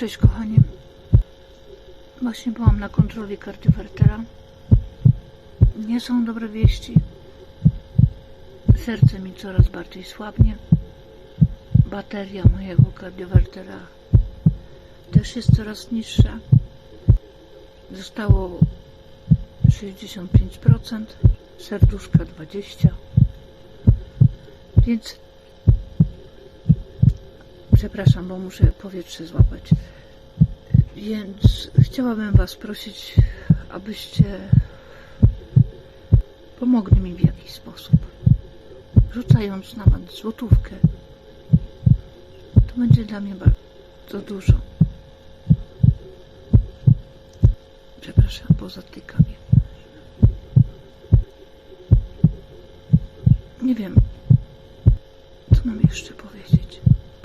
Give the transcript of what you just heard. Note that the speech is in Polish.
Cześć kochani. Właśnie byłam na kontroli kardiowertera. Nie są dobre wieści. Serce mi coraz bardziej słabnie. Bateria mojego kardiowertera też jest coraz niższa. Zostało 65%, serduszka 20%. Więc Przepraszam, bo muszę powietrze złapać. Więc chciałabym Was prosić, abyście pomogli mi w jakiś sposób. Rzucając nawet złotówkę. To będzie dla mnie bardzo dużo. Przepraszam, bo zatyka mnie. Nie wiem, co mam jeszcze powiedzieć.